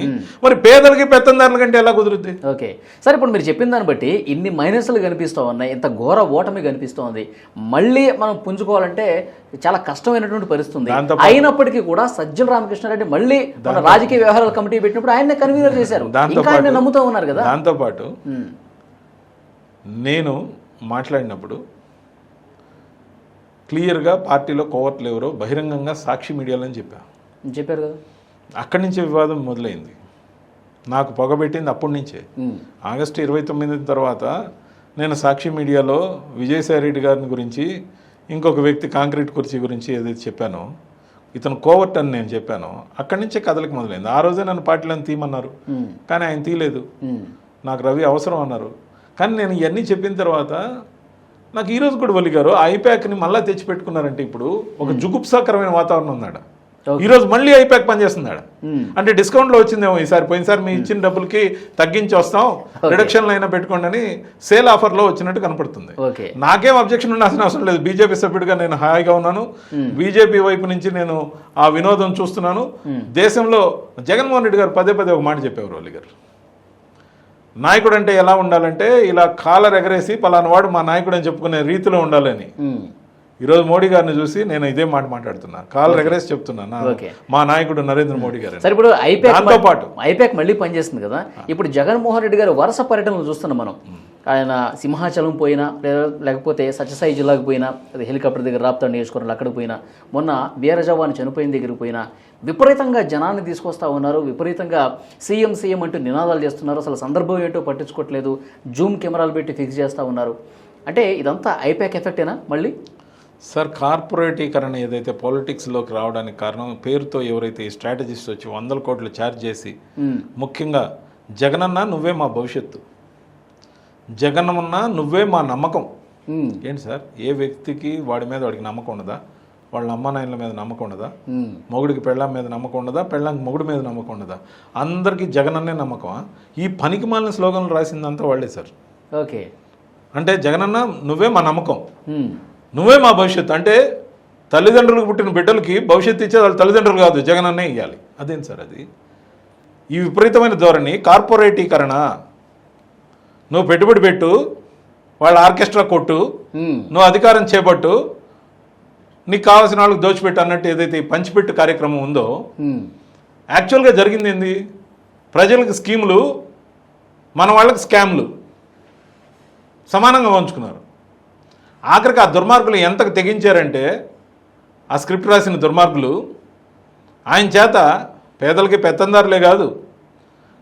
మరి పేదలకి పెత్తందారుల కంటే ఎలా కుదురుద్ది? ఓకే. సార్ ఇప్పుడు మీరు చెప్పిన దాన్ని బట్టి ఇన్ని మైనస్లు కనిపిస్తూ ఉన్నాయి ఇంత ఘోర ఓటమి కనిపిస్తోంది మళ్ళీ మనం పుంజుకోవాలంటే చాలా కష్టమైనటువంటి పరిస్థితి ఉంది దాంతో అయినప్పటికీ కూడా సజ్జల రామకృష్ణారెడ్డి మళ్ళీ మన రాజకీయ వ్యవహారాల కమిటీ పెట్టినప్పుడు ఆయన్నే కన్వీనర్ చేశారు. దాంతో ఆయన నమ్ముతూ ఉన్నారు కదా. దాంతోపాటు ఉమ్, నేను మాట్లాడినప్పుడు క్లియర్గా పార్టీలో కోవర్ట్లు ఎవరో బహిరంగంగా సాక్షి మీడియాలో అని చెప్పా చెప్పారు కదా. అక్కడి నుంచే వివాదం మొదలైంది. నాకు పొగబెట్టింది అప్పటి నుంచే. ఆగస్టు ఇరవై తొమ్మిది తర్వాత నేను సాక్షి మీడియాలో విజయసాయి రెడ్డి గారిని గురించి ఇంకొక వ్యక్తి కాంక్రీట్ కుర్చీ గురించి ఏదైతే చెప్పానో ఇతను కోవర్ట్ అని నేను చెప్పానో అక్కడి నుంచే కథలకు మొదలైంది. ఆ రోజే నన్ను పార్టీలను తీయమన్నారు. కానీ ఆయన తీయలేదు. నాకు రవి అవసరం అన్నారు. కానీ నేను ఇవన్నీ చెప్పిన తర్వాత నాకు ఈ రోజు కూడా వలిగారు ఐప్యాక్ని మళ్ళీ తెచ్చి పెట్టుకున్నారంటే ఇప్పుడు ఒక జుగుప్సాకరమైన వాతావరణం ఉందాడ Okay. ఈ రోజు మళ్ళీ ఐప్యాక్ పనిచేస్తున్నాడు. ఉమ్. అంటే డిస్కౌంట్లో వచ్చిందేమో ఈసారి. పోయినసారి మీ ఇచ్చిన డబ్బులకి తగ్గించి వస్తాం. రిడక్షన్లు అయినా పెట్టుకోండి అని సేల్ ఆఫర్లో వచ్చినట్టు కనపడుతుంది. నాకేం అబ్జెక్షన్ ఉండాల్సిన అవసరం లేదు. బీజేపీ సభ్యుడిగా నేను హాయిగా ఉన్నాను. బీజేపీ వైపు నుంచి నేను ఆ వినోదం చూస్తున్నాను. దేశంలో జగన్మోహన్ రెడ్డి గారు పదే పదే ఒక మాట చెప్పేవారు వాళ్ళు గారు. నాయకుడు అంటే ఎలా ఉండాలంటే ఇలా కాలర్ ఎగరేసి పలానా వాడు మా నాయకుడు అని చెప్పుకునే రీతిలో ఉండాలని. ఈరోజు మోడీ గారిని చూసి నేను ఇదే మాట మాట్లాడుతున్నా. కాలర్ ఎగరేసి చెప్తున్నా. నా- ఓకే. మా నాయకుడు నరేంద్ర మోడీ గారు సరే ఇప్పుడు ఐపాక్ పాటు ఐపాక్ మళ్ళీ పనిచేస్తుంది కదా. ఇప్పుడు జగన్మోహన్ రెడ్డి గారు వరుస పర్యటనలు చూస్తున్నాం మనం. ఆయన సింహాచలం పోయినా లేదా- లేకపోతే సత్యసాయి జిల్లాకు పోయినా అది హెలికాప్టర్ దగ్గర రాప్తా నియోజకవర్గంలో అక్కడికి పోయినా మొన్న వీర జవాన్ చనిపోయిన దగ్గరికి పోయినా విపరీతంగా జనాన్ని తీసుకొస్తా ఉన్నారు. విపరీతంగా సీఎం సీఎం అంటూ నినాదాలు చేస్తున్నారు. అసలు సందర్భం ఏంటో పట్టించుకోవట్లేదు. జూమ్ కెమెరాలు పెట్టి ఫిక్స్ చేస్తూ ఉన్నారు. అంటే ఇదంతా ఐపాక్ ఎఫెక్టేనా మళ్ళీ? సార్ కార్పొరేటీకరణ ఏదైతే పాలిటిక్స్లోకి రావడానికి కారణం పేరుతో ఎవరైతే ఈ స్ట్రాటజిస్ట్ వచ్చి వందల కోట్లు ఛార్జ్ చేసి ముఖ్యంగా జగనన్న నువ్వే మా భవిష్యత్తు. జగనన్న నువ్వే మా నమ్మకం. ఏంటి సార్? ఏ వ్యక్తికి వాడి మీద వాడికి నమ్మకం ఉండదా? వాళ్ళ అమ్మ నాయనల మీద నమ్మకం ఉండదా? మొగుడికి పెళ్ళాం మీద నమ్మకం ఉండదా? పెళ్ళాంకి మొగుడు మీద నమ్మకం ఉండదా? అందరికీ జగనన్నే నమ్మకమా? ఈ పనికి మాలిన స్లోగన్లు రాసిందంతా వాళ్ళే సార్. ఓకే. అంటే జగనన్న నువ్వే మా నమ్మకం. నువ్వే మా భవిష్యత్తు. అంటే తల్లిదండ్రులకు పుట్టిన బిడ్డలకి భవిష్యత్తు ఇచ్చేది వాళ్ళ తల్లిదండ్రులు కాదు జగనన్నే ఇవ్వాలి అదేం సార్ అది? ఈ విపరీతమైన ధోరణి కార్పొరేటీకరణ. నువ్వు పెట్టుబడి పెట్టు వాళ్ళ ఆర్కెస్ట్రా కొట్టు నువ్వు అధికారం చేపట్టు నీకు కావాల్సిన వాళ్ళకి దోచిపెట్టు అన్నట్టు ఏదైతే ఈ పంచిపెట్టు కార్యక్రమం ఉందో యాక్చువల్గా జరిగింది ఏంది? ప్రజలకు స్కీములు మన వాళ్ళకి స్కామ్లు. సమానంగా పంచుకున్నారు ఆఖరికి ఆ దుర్మార్గులు ఎంతకు తెగించారంటే ఆ స్క్రిప్ట్ రాసిన దుర్మార్గులు ఆయన చేత పేదలకి పెత్తందారులే కాదు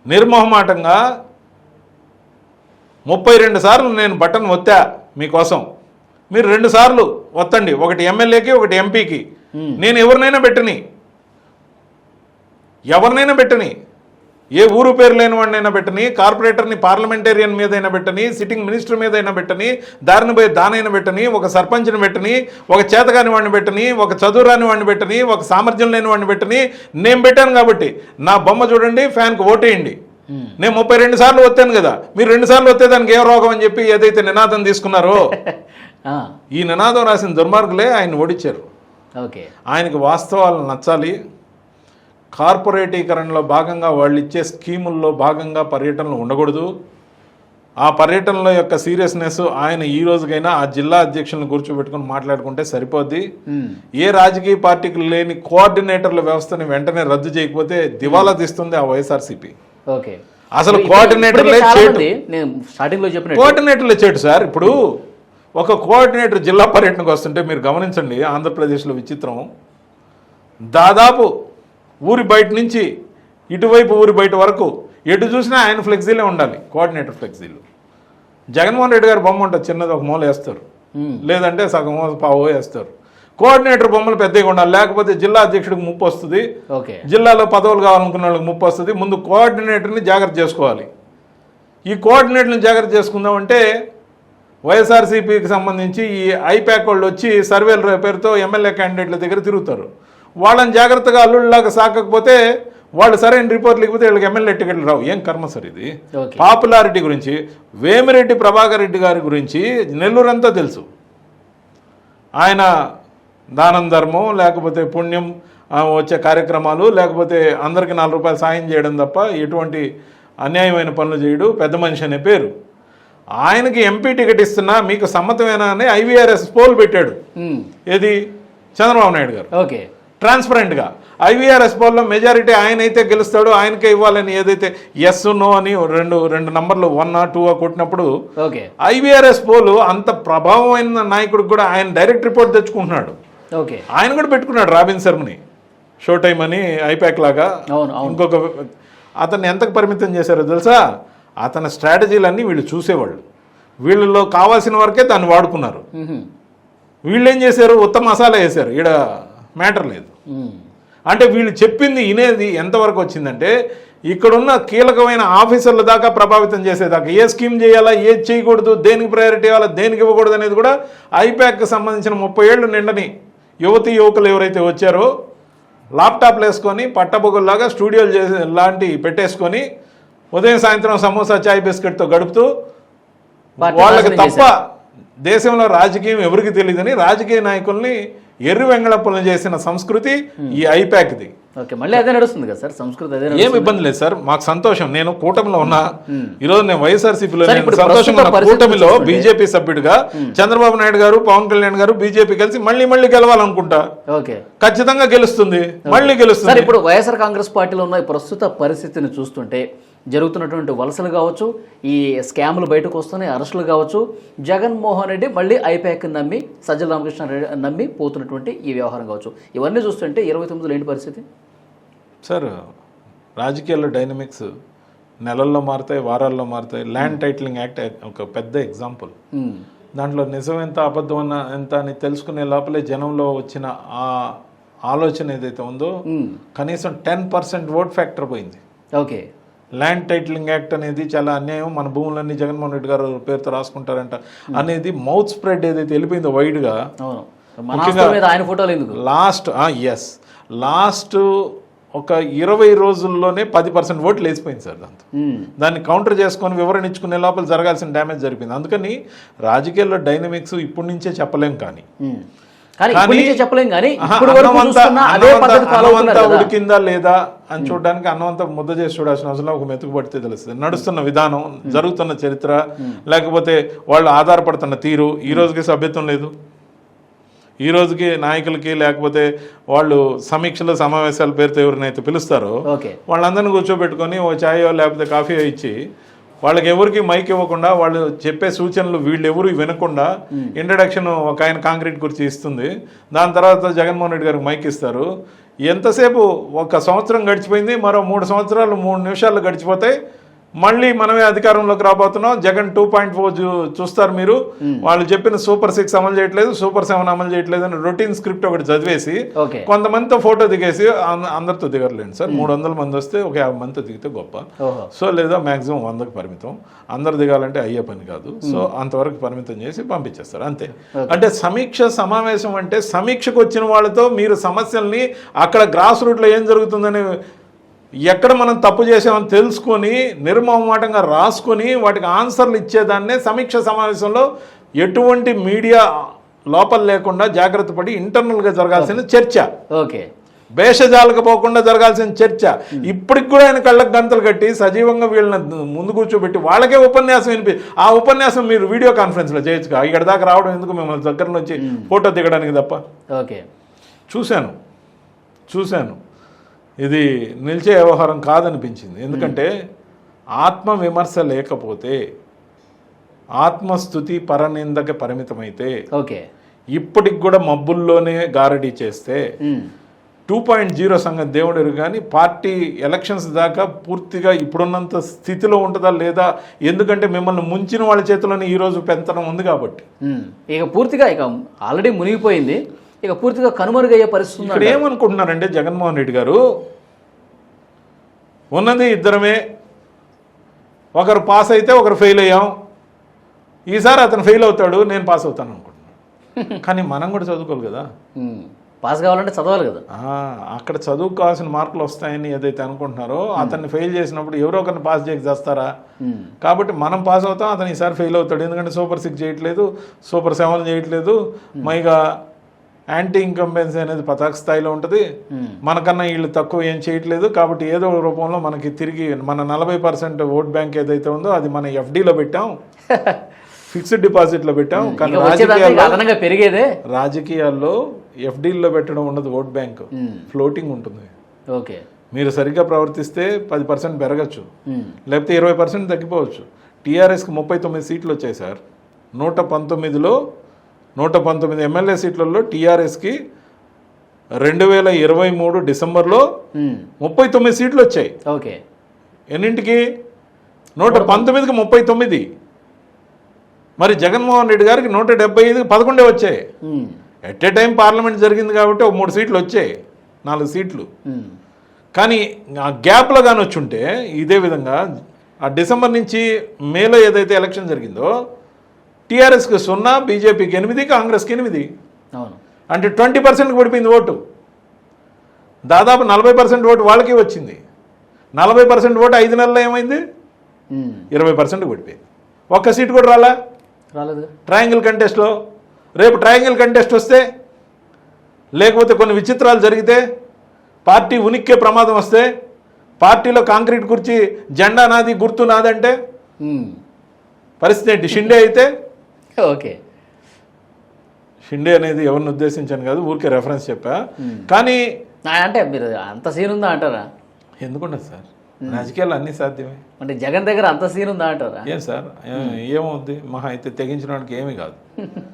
నిర్మోహమాటంగా ముప్పై రెండు సార్లు నేను బటన్ ఒత్తా మీకోసం. మీరు రెండు సార్లు ఒత్తండి ఒకటి ఎమ్మెల్యేకి ఒకటి ఎంపీకి. నేను ఎవరినైనా పెట్టని ఎవరినైనా పెట్టని ఏ ఊరు పేరు లేని వాడినైనా పెట్టని కార్పొరేటర్ని పార్లమెంటేరియన్ మీదైనా పెట్టని సిట్టింగ్ మినిస్టర్ మీదైనా పెట్టని దారిని పోయి దానైనా పెట్టని ఒక సర్పంచ్ని పెట్టని ఒక చేతగాని వాడిని పెట్టని ఒక చదువురాని వాడిని పెట్టని ఒక సామర్థ్యం లేని వాడిని పెట్టని నేను పెట్టాను కాబట్టి నా బొమ్మ చూడండి ఫ్యాన్కి ఓటేయండి. నేను ముప్పై రెండు సార్లు వచ్చాను కదా మీరు రెండు సార్లు వస్తే దానికి ఏ రోగం అని చెప్పి ఏదైతే నినాదం తీసుకున్నారో (laughs) ఈ నినాదం రాసిన దుర్మార్గులే ఆయన ఓడించారు. ఓకే. ఆయనకి వాస్తవాలు నచ్చాలి కార్పొరేటీకరణలో భాగంగా వాళ్ళు ఇచ్చే స్కీముల్లో భాగంగా పర్యటనలు ఉండకూడదు. ఆ పర్యటనల యొక్క సీరియస్నెస్ ఆయన ఈ రోజుకైనా ఆ జిల్లా అధ్యక్షులను కూర్చోబెట్టుకుని మాట్లాడుకుంటే సరిపోద్ది. ఏ రాజకీయ పార్టీకి లేని కోఆర్డినేటర్ల వ్యవస్థని వెంటనే రద్దు చేయకపోతే దివాలా తీస్తుంది ఆ వైఎస్ఆర్సీపీ. ఓకే. అసలు కోఆర్డినేటర్లే నేను స్టార్టింగ్లో చెప్పినట్టు కోఆర్డినేటర్లు చేటు సార్. ఇప్పుడు ఒక కోఆర్డినేటర్ జిల్లా పర్యటనకు వస్తుంటే మీరు గమనించండి ఆంధ్రప్రదేశ్లో విచిత్రం. దాదాపు ఊరి బయట నుంచి ఇటువైపు ఊరి బయట వరకు ఎటు చూసినా ఆయన ఫ్లెక్సీలే ఉండాలి కోఆర్డినేటర్ ఫ్లెక్సీలు. జగన్మోహన్ రెడ్డి గారి బొమ్మ ఉంటుంది చిన్నది ఒక మూల వేస్తారు. లేదంటే సగం పావు వేస్తారు. కోఆర్డినేటర్ బొమ్మలు పెద్దగా ఉండాలి లేకపోతే జిల్లా అధ్యక్షుడికి ముప్పు వస్తుంది. ఓకే. జిల్లాలో పదవులు కావాలనుకున్న వాళ్ళకి ముప్పు వస్తుంది. ముందు కోఆర్డినేటర్ని జాగ్రత్త చేసుకోవాలి. ఈ కోఆర్డినేటర్ని జాగ్రత్త చేసుకుందామంటే వైఎస్ఆర్సీపీకి సంబంధించి ఈ ఐప్యాక్ వాళ్ళు వచ్చి సర్వేల పేరుతో ఎమ్మెల్యే క్యాండిడేట్ల దగ్గర తిరుగుతారు. వాళ్ళని జాగ్రత్తగా అల్లుళ్ళలాగా సాకకపోతే వాళ్ళు సరైన రిపోర్ట్ లేకపోతే వీళ్ళకి ఎమ్మెల్యే టికెట్లు రావు. ఏం కర్మ సార్ ఇది? పాపులారిటీ గురించి వేమిరెడ్డి ప్రభాకర్ రెడ్డి గారి గురించి నెల్లూరంతా తెలుసు. ఆయన దానం ధర్మం లేకపోతే పుణ్యం వచ్చే కార్యక్రమాలు లేకపోతే అందరికి నాలుగు రూపాయలు సాయం చేయడం తప్ప ఎటువంటి అన్యాయమైన పనులు చేయడు పెద్ద మనిషి అనే పేరు. ఆయనకి ఎంపీ టికెట్ ఇస్తున్నా మీకు సమ్మతమేనా అని ఐవీఆర్ఎస్ పోల్ పెట్టాడు. ఏది? చంద్రబాబు నాయుడు గారు. ఓకే. ట్రాన్స్పరెంట్గా. ఐవీఆర్ఎస్ పోల్లో మెజారిటీ ఆయన అయితే గెలుస్తాడో ఆయనకే ఇవ్వాలని ఏదైతే ఎస్ నో అని రెండు రెండు నంబర్లు వన్ టూ కొట్టినప్పుడు ఓకే. ఐవీఆర్ఎస్ పోలు అంత ప్రభావమైన నాయకుడికి కూడా ఆయన డైరెక్ట్ రిపోర్ట్ తెచ్చుకుంటున్నాడు. ఓకే. ఆయన కూడా పెట్టుకున్నాడు రాబిన్ శర్మని. షో టైం అని ఐపాక్ లాగా. ఇంకొక అతన్ని ఎంతకు పరిమితం చేశారో తెలుసా? అతని స్ట్రాటజీలన్నీ వీళ్ళు చూసేవాళ్ళు. వీళ్ళలో కావాల్సిన వరకే దాన్ని వాడుకున్నారు. వీళ్ళు ఏం చేశారు? ఉత్తమ మసాలా వేశారు. ఈడ మ్యాటర్ లేదు. అంటే వీళ్ళు చెప్పింది వినేది ఎంతవరకు వచ్చిందంటే ఇక్కడున్న కీలకమైన ఆఫీసర్ల దాకా ప్రభావితం చేసేదాకా ఏ స్కీమ్ చేయాలా ఏది చేయకూడదు దేనికి ప్రయారిటీ ఇవ్వాలా దేనికి ఇవ్వకూడదు అనేది కూడా ఐప్యాక్కి సంబంధించిన ముప్పై ఏళ్ళు నిండని యువతి యువకులు ఎవరైతే వచ్చారో ల్యాప్టాప్లు వేసుకొని పట్టబొగుల్లాగా స్టూడియోలు చేసే లాంటి పెట్టేసుకొని ఉదయం సాయంత్రం సమోసా చాయ్ బిస్కెట్తో గడుపుతూ వాళ్ళకి తప్ప దేశంలో రాజకీయం ఎవరికి తెలియదని రాజకీయ నాయకుల్ని ఎర్రి వెంగళప్పలను చేసిన సంస్కృతి ఈ ఐపాక్ది ఓకే మళ్ళీ అదే నడుస్తుంది కదా సార్? సంస్కృతి అదే ఏం నడుస్తుంది. ఇబ్బంది లేదు సార్ మాకు సంతోషం. నేను కూటమిలో ఉన్నా ఈ రోజు నేను వైఎస్ఆర్సీపీలో సంతోషంగా కూటమిలో బీజేపీ సభ్యుడిగా చంద్రబాబు నాయుడు గారు పవన్ కళ్యాణ్ గారు బీజేపీ కలిసి మళ్ళీ మళ్ళీ గెలవాలనుకుంటా. ఓకే. ఖచ్చితంగా గెలుస్తుంది. మళ్ళీ గెలుస్తుంది. ఇప్పుడు వైఎస్ఆర్ కాంగ్రెస్ పార్టీలో ఉన్న ప్రస్తుత పరిస్థితిని చూస్తుంటే జరుగుతున్నటువంటి వలసలు కావచ్చు ఈ స్కాములు బయటకు వస్తున్నాయి అరెస్టులు కావచ్చు జగన్మోహన్ రెడ్డి మళ్ళీ ఐపాక్ నమ్మి సజ్జల రామకృష్ణ రెడ్డి నమ్మి పోతున్నటువంటి ఈ వ్యవహారం కావచ్చు. ఇవన్నీ చూస్తుంటే ఇరవై తొమ్మిదిలో ఏంటి పరిస్థితి? సార్ రాజకీయాల్లో డైనమిక్స్ నెలల్లో మారుతాయి వారాల్లో మారుతాయి. ల్యాండ్ టైటిలింగ్ యాక్ట్ ఒక పెద్ద ఎగ్జాంపుల్ దాంట్లో నిజం ఎంత అబద్ధం అన్న ఎంత అని తెలుసుకునే లోపలే జనంలో వచ్చిన ఆ ఆలోచన ఏదైతే ఉందో కనీసం టెన్ పర్సెంట్ ఓట్ ఫ్యాక్టర్ పోయింది. ఓకే. ల్యాండ్ టైటిలింగ్ యాక్ట్ అనేది చాలా అన్యాయం. మన భూములన్నీ జగన్మోహన్ రెడ్డి గారు పేరుతో రాసుకుంటారంట. అనేది మౌత్ స్ప్రెడ్ ఏదైతే వెళ్ళిపోయిందో వైడ్గా ఆయన ఫోటోలు లాస్ట్ ఎస్ లాస్ట్ ఒక ఇరవై రోజుల్లోనే పది పర్సెంట్ ఓట్లు వేసిపోయింది సార్ దాంతో. ఉమ్, దాన్ని కౌంటర్ చేసుకొని వివరణ ఇచ్చుకునే లోపల జరగాల్సిన డ్యామేజ్ జరిపింది అందుకని రాజకీయాల్లో డైనమిక్స్ ఇప్పటి నుంచే చెప్పలేం కానీ ఉమ్. కానీ చెప్పలేం కానీ అదే పద్ధతి ఉడికిందా లేదా అని చూడడానికి అన్నమంతా ముద్ద చేసి చూడాల్సిన అవసరం. ఒక మెతుకు పడితే తెలుస్తుంది. నడుస్తున్న విధానం జరుగుతున్న చరిత్ర లేకపోతే వాళ్ళు ఆధారపడుతున్న తీరు ఈ రోజుకి సభ్యత్వం లేదు. ఈ రోజుకి నాయకులకి లేకపోతే వాళ్ళు సమీక్షలు సమావేశాల పేరుతో ఎవరినైతే పిలుస్తారో వాళ్ళందరిని కూర్చోబెట్టుకొని ఓ ఛాయో లేకపోతే కాఫీ ఇచ్చి వాళ్ళకి ఎవరికి మైక్ ఇవ్వకుండా వాళ్ళు చెప్పే సూచనలు వీళ్ళు ఎవరు వినకుండా ఇంట్రడక్షన్ ఒక ఆయన కాంక్రీట్ గురించి ఇస్తుంది. దాని తర్వాత జగన్మోహన్ రెడ్డి గారికి మైక్ ఇస్తారు. ఎంతసేపు ఒక సంవత్సరం గడిచిపోయింది మరో మూడు సంవత్సరాలు మూడు నిమిషాలు గడిచిపోతాయి మళ్ళీ మనమే అధికారంలోకి రాబోతున్నాం. జగన్ టూ పాయింట్ ఫోర్ చూస్తారు మీరు. వాళ్ళు చెప్పిన సూపర్ సిక్స్ అమలు చేయట్లేదు సూపర్ సెవెన్ అమలు చేయట్లేదు అని రొటీన్ స్క్రిప్ట్ ఒకటి చదివేసి కొంతమందితో ఫోటో దిగేసి అందరితో దిగరలేండి సార్. మూడు వందల మంది వస్తే ఒక యాభై మందితో దిగితే గొప్ప. సో లేదా మాక్సిమం వందకు పరిమితం. అందరు దిగాలంటే అయ్యే పని కాదు. సో అంతవరకు పరిమితం చేసి పంపించేస్తారు. అంతే. అంటే సమీక్ష సమావేశం అంటే సమీక్షకు వచ్చిన వాళ్ళతో మీరు సమస్యల్ని అక్కడ గ్రాస్ రూట్లో ఏం జరుగుతుందని ఎక్కడ మనం తప్పు చేసామని తెలుసుకొని నిర్మమాటంగా రాసుకొని వాటికి ఆన్సర్లు ఇచ్చేదాన్నే సమీక్ష సమావేశంలో ఎటువంటి మీడియా లోపల లేకుండా జాగ్రత్త పడి ఇంటర్నల్గా జరగాల్సిన చర్చ. ఓకే. భేషజాలకు పోకుండా జరగాల్సిన చర్చ. ఇప్పటికి కూడా ఆయన కళ్ళకు గంతలు కట్టి సజీవంగా వీళ్ళని ముందు కూర్చోబెట్టి వాళ్ళకే ఉపన్యాసం వినిపి ఆ ఉపన్యాసం మీరు వీడియో కాన్ఫరెన్స్లో చేయొచ్చు ఇక్కడ దాకా రావడం ఎందుకు మిమ్మల్ని దగ్గర నుంచి ఫోటో దిగడానికి తప్ప? ఓకే. చూశాను. చూశాను. ఇది నిలిచే వ్యవహారం కాదనిపించింది. ఎందుకంటే ఆత్మ విమర్శ లేకపోతే ఆత్మస్థుతి పరనిందకి పరిమితమైతే ఓకే. ఇప్పటికి కూడా మబ్బుల్లోనే గారడీ చేస్తే టూ పాయింట్ జీరో సంగతి దేవుడు కానీ పార్టీ ఎలక్షన్స్ దాకా పూర్తిగా ఇప్పుడున్నంత స్థితిలో ఉంటుందా లేదా? ఎందుకంటే మిమ్మల్ని ముంచిన వాళ్ళ చేతిలోనే ఈరోజు పెంచడం ఉంది కాబట్టి. ఇక పూర్తిగా ఇక ఆల్రెడీ మునిగిపోయింది. ఇక పూర్తిగా కనుమరుగయ్యే పరిస్థితి ఇక్కడ ఏమనుకుంటున్నారంటే జగన్మోహన్ రెడ్డి గారు ఉన్నది ఇద్దరమే ఒకరు పాస్ అయితే ఒకరు ఫెయిల్ అయ్యాం ఈసారి అతను ఫెయిల్ అవుతాడు నేను పాస్ అవుతాను అనుకుంటున్నాను. కానీ మనం కూడా చదువుకోవాలి కదా. పాస్ కావాలంటే చదవాలి కదా. అక్కడ చదువుకు కావాల్సిన మార్కులు వస్తాయని ఏదైతే అనుకుంటున్నారో అతన్ని ఫెయిల్ చేసినప్పుడు ఎవరో ఒకరిని పాస్ చేయక చేస్తారా. కాబట్టి మనం పాస్ అవుతాం అతను ఈసారి ఫెయిల్ అవుతాడు. ఎందుకంటే సూపర్ సిక్స్ చేయట్లేదు సూపర్ సెవెన్ చేయట్లేదు. మైగా యాంటీ ఇన్కంబెన్సీ అనేది పతాక స్థాయిలో ఉంటుంది. ఉమ్. మనకన్నా వీళ్ళు తక్కువ ఏం చేయట్లేదు. కాబట్టి ఏదో రూపంలో మనకి తిరిగి మన నలభై పర్సెంట్ ఓట్ బ్యాంక్ ఏదైతే ఉందో అది మన ఎఫ్డీలో పెట్టాం. (laughs) ఫిక్స్డ్ డిపాజిట్లో పెట్టాం. కానీ వచ్చేదంతా ఇక రాజకీయాల్లో పెరిగేదే. రాజకీయాల్లో ఎఫ్డీల్లో పెట్టడం ఉండదు ఓట్ బ్యాంక్. ఉమ్. ఫ్లోటింగ్ ఉంటుంది. ఓకే. మీరు సరిగ్గా ప్రవర్తిస్తే పది పర్సెంట్ పెరగచ్చు. లేకపోతే ఇరవై పర్సెంట్ తగ్గిపోవచ్చు. టీఆర్ఎస్కి ముప్పై తొమ్మిది సీట్లు వచ్చాయి సార్. నూట పంతొమ్మిదిలో నూట పంతొమ్మిది ఎమ్మెల్యే సీట్లలో టీఆర్ఎస్కి రెండు వేల ఇరవై మూడు డిసెంబర్లో ఉమ్. ముప్పై తొమ్మిది సీట్లు వచ్చాయి. ఓకే. ఎన్నింటికి? నూట పంతొమ్మిదికి ముప్పై తొమ్మిది. మరి జగన్మోహన్ రెడ్డి గారికి నూట డెబ్బై ఐదుకి పదకొండే వచ్చాయి. ఎట్ ఏ టైం పార్లమెంట్ జరిగింది కాబట్టి ఒక మూడు సీట్లు వచ్చాయి. నాలుగు సీట్లు. ఉమ్. కానీ ఆ గ్యాప్లో కానీ వచ్చుంటే ఇదే విధంగా ఆ డిసెంబర్ నుంచి మేలో ఏదైతే ఎలక్షన్ జరిగిందో టీఆర్ఎస్కి సున్నా బీజేపీకి ఎనిమిది కాంగ్రెస్కి ఎనిమిది. అవును. అంటే ట్వంటీ పర్సెంట్కి పడిపోయింది ఓటు. దాదాపు నలభై పర్సెంట్ ఓటు వాళ్ళకి వచ్చింది. నలభై పర్సెంట్ ఓటు ఐదు నెలల్లో ఏమైంది. ఇరవై పర్సెంట్కి పడిపోయింది. ఒక్క సీట్ కూడా రాలా? రాలేదు. ట్రయాంగిల్ కంటెస్ట్లో. రేపు ట్రయాంగిల్ కంటెస్ట్ వస్తే లేకపోతే కొన్ని విచిత్రాలు జరిగితే పార్టీ ఉనిక్కే ప్రమాదం వస్తే పార్టీలో కాంక్రీట్ కుర్చీ జెండా నాది గుర్తు నాదంటే. పరిస్థితి ఏంటి? షిండే అయితే ఓకే. షిండే అనేది ఎవరిని ఉద్దేశించాను కాదు ఊరికే రెఫరెన్స్ చెప్పా. కానీ ఆ, అంటే మీరు అంత సీన్ ఉందా అంటారా? ఎందుకుండదు సార్. రాజకీయాలు అన్నీ సాధ్యమే. అంటే జగన్ దగ్గర అంత సీన్ ఉందా అంటారా? ఏం సార్? ఏ- ఏమవుద్ది? మహా అయితే తెగించడానికి ఏమీ కాదు. (laughs)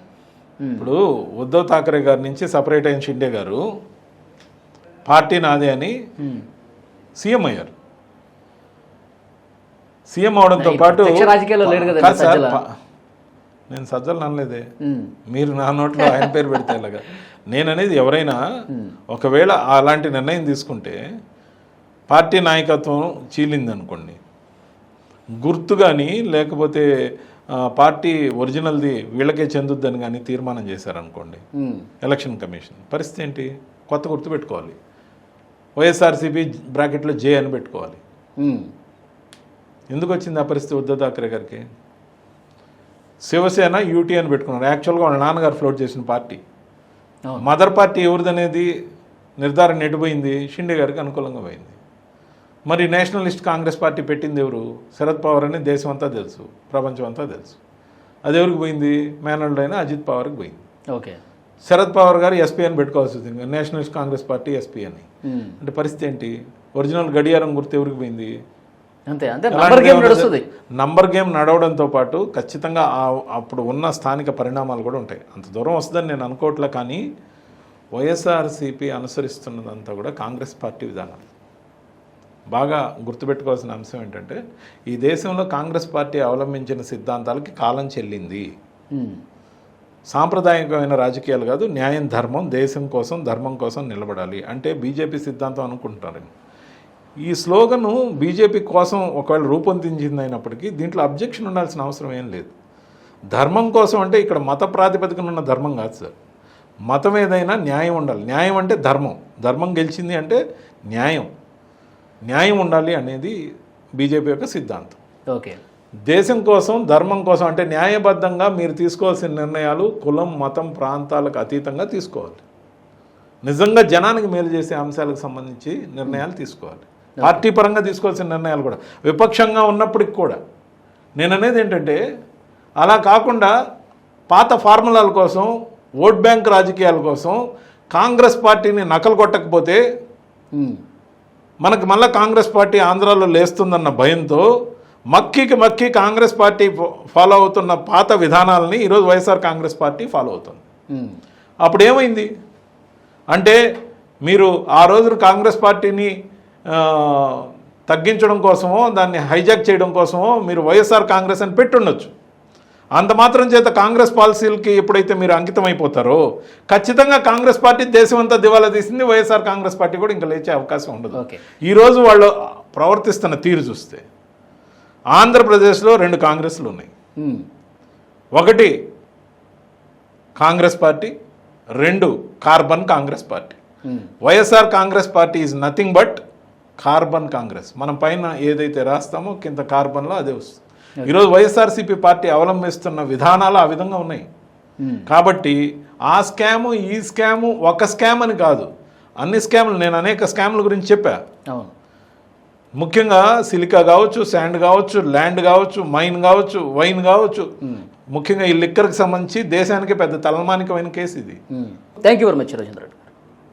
ఇప్పుడు ఉద్ధవ్ ఠాకరే గారి నుంచి సపరేట్ అయిన షిండే గారు పార్టీ నాదే అని. సీఎం అయ్యారు. సీఎం అవడంతో పాటు రాజకీయాల్లో లేడు కాదు నేను సజ్జలు అనలేదే. మీరు నా నోట్లో ఆయన పేరు పెడితే ఎలాగా? నేను అనేది ఎవరైనా ఒకవేళ అలాంటి నిర్ణయం తీసుకుంటే పార్టీ నాయకత్వం చీలింది అనుకోండి గుర్తు కానీ లేకపోతే పార్టీ ఒరిజినల్ది వీళ్ళకే చెందుద్దని కానీ తీర్మానం చేశారనుకోండి. Election commission. పరిస్థితి ఏంటి? కొత్త గుర్తు పెట్టుకోవాలి. వైఎస్ఆర్సీపీ బ్రాకెట్లో జే అని పెట్టుకోవాలి. ఎందుకు వచ్చింది ఆ పరిస్థితి ఉద్ధవ్ థాకరే గారికి? శివసేన యూటీ అని పెట్టుకున్నారు. యాక్చువల్గా వాళ్ళ నాన్నగారు ఫ్లోట్ చేసిన పార్టీ. మదర్ పార్టీ ఎవరిదనేది నిర్ధారణ ఎటుపోయింది షిండే గారికి అనుకూలంగా పోయింది. మరి నేషనలిస్ట్ కాంగ్రెస్ పార్టీ పెట్టింది ఎవరు? శరద్ పవార్ అని దేశం అంతా తెలుసు ప్రపంచం అంతా తెలుసు. అది ఎవరికి పోయింది? మేనల్డ్ అయిన అజిత్ పవార్కి పోయింది. ఓకే. శరద్ పవార్ గారు ఎస్పీ అని పెట్టుకోవాల్సి వచ్చింది. నేషనలిస్ట్ కాంగ్రెస్ పార్టీ ఎస్పీ అని. అంటే పరిస్థితి ఏంటి? ఒరిజినల్ గడియారం గుర్తు ఎవరికి పోయింది? అంతే అంతే. నంబర్ గేమ్ నడుస్తుంది. నంబర్ గేమ్ నడవడంతో పాటు ఖచ్చితంగా అప్పుడు ఉన్న స్థానిక పరిణామాలు కూడా ఉంటాయి. అంత దూరం వస్తుందని నేను అనుకోవట్లే కానీ వైఎస్ఆర్సీపీ అనుసరిస్తున్నదంతా కూడా కాంగ్రెస్ పార్టీ విధానం. బాగా గుర్తుపెట్టుకోవాల్సిన అంశం ఏంటంటే ఈ దేశంలో కాంగ్రెస్ పార్టీ అవలంబించిన సిద్ధాంతాలకి కాలం చెల్లింది. సాంప్రదాయకమైన రాజకీయాలు కాదు న్యాయం ధర్మం దేశం కోసం ధర్మం కోసం నిలబడాలి. అంటే బీజేపీ సిద్ధాంతం అనుకుంటున్నారు ఈ స్లోగను బీజేపీ కోసం ఒకవేళ రూపొందించింది అయినప్పటికీ దీంట్లో అబ్జెక్షన్ ఉండాల్సిన అవసరం ఏం లేదు. ధర్మం కోసం అంటే ఇక్కడ మత ప్రాతిపదికన ఉన్న ధర్మం కాదు సార్. మతం ఏదైనా న్యాయం ఉండాలి. న్యాయం అంటే ధర్మం. ధర్మం గెలిచింది అంటే న్యాయం. న్యాయం ఉండాలి అనేది బీజేపీ యొక్క సిద్ధాంతం. ఓకే. దేశం కోసం ధర్మం కోసం అంటే న్యాయబద్ధంగా మీరు తీసుకోవాల్సిన నిర్ణయాలు కులం మతం ప్రాంతాలకు అతీతంగా తీసుకోవాలి. నిజంగా జనానికి మేలు చేసే అంశాలకు సంబంధించి నిర్ణయాలు తీసుకోవాలి. పార్టీ పరంగా తీసుకోవాల్సిన నిర్ణయాలు కూడా. విపక్షంగా ఉన్నప్పటికి కూడా. నేను అనేది ఏంటంటే అలా కాకుండా పాత ఫార్ములాల కోసం ఓట్ బ్యాంక్ రాజకీయాల కోసం కాంగ్రెస్ పార్టీని నకలు కొట్టకపోతే ఉమ్. మనకి మళ్ళీ కాంగ్రెస్ పార్టీ ఆంధ్రాలో లేస్తుందన్న భయంతో మక్కికి మక్కి కాంగ్రెస్ పార్టీ ఫాలో అవుతున్న పాత విధానాలని ఈరోజు వైఎస్ఆర్ కాంగ్రెస్ పార్టీ ఫాలో అవుతుంది. ఉమ్. అప్పుడు ఏమైంది అంటే మీరు ఆ రోజున కాంగ్రెస్ పార్టీని తగ్గించడం కోసమో దాన్ని హైజాక్ చేయడం కోసమో మీరు వైఎస్ఆర్ కాంగ్రెస్ అని పెట్టుండొచ్చు. అంత మాత్రం చేత కాంగ్రెస్ పాలసీలకి ఎప్పుడైతే మీరు అంకితం అయిపోతారో ఖచ్చితంగా కాంగ్రెస్ పార్టీ దేశం అంతా దివాలా తీసింది వైఎస్ఆర్ కాంగ్రెస్ పార్టీ కూడా ఇంకా లేచే అవకాశం ఉండదు. ఓకే. ఈరోజు వాళ్ళు ప్రవర్తిస్తున్న తీరు చూస్తే ఆంధ్రప్రదేశ్లో రెండు కాంగ్రెస్లు ఉన్నాయి. ఒకటి కాంగ్రెస్ పార్టీ రెండు carbon Congress party. YSR Congress party is nothing but carbon Congress. మనం పైన ఏదైతే రాస్తామో కింద కార్బన్లో అదే వస్తుంది. ఈరోజు వైఎస్ఆర్సీపీ పార్టీ అవలంబిస్తున్న విధానాలు ఆ విధంగా ఉన్నాయి. కాబట్టి ఆ స్కాము ఈ స్కాము ఒక స్కామ్ అని కాదు. అన్ని స్కాములు నేను అనేక స్కాముల గురించి చెప్పా. ముఖ్యంగా సిలికా కావచ్చు శాండ్ కావచ్చు ల్యాండ్ కావచ్చు మైన్ కావచ్చు వైన్ కావచ్చు. ముఖ్యంగా ఈ లిక్కర్కి సంబంధించి దేశానికి పెద్ద తలమానికమైన కేసు ఇది. Thank you very much Rajendra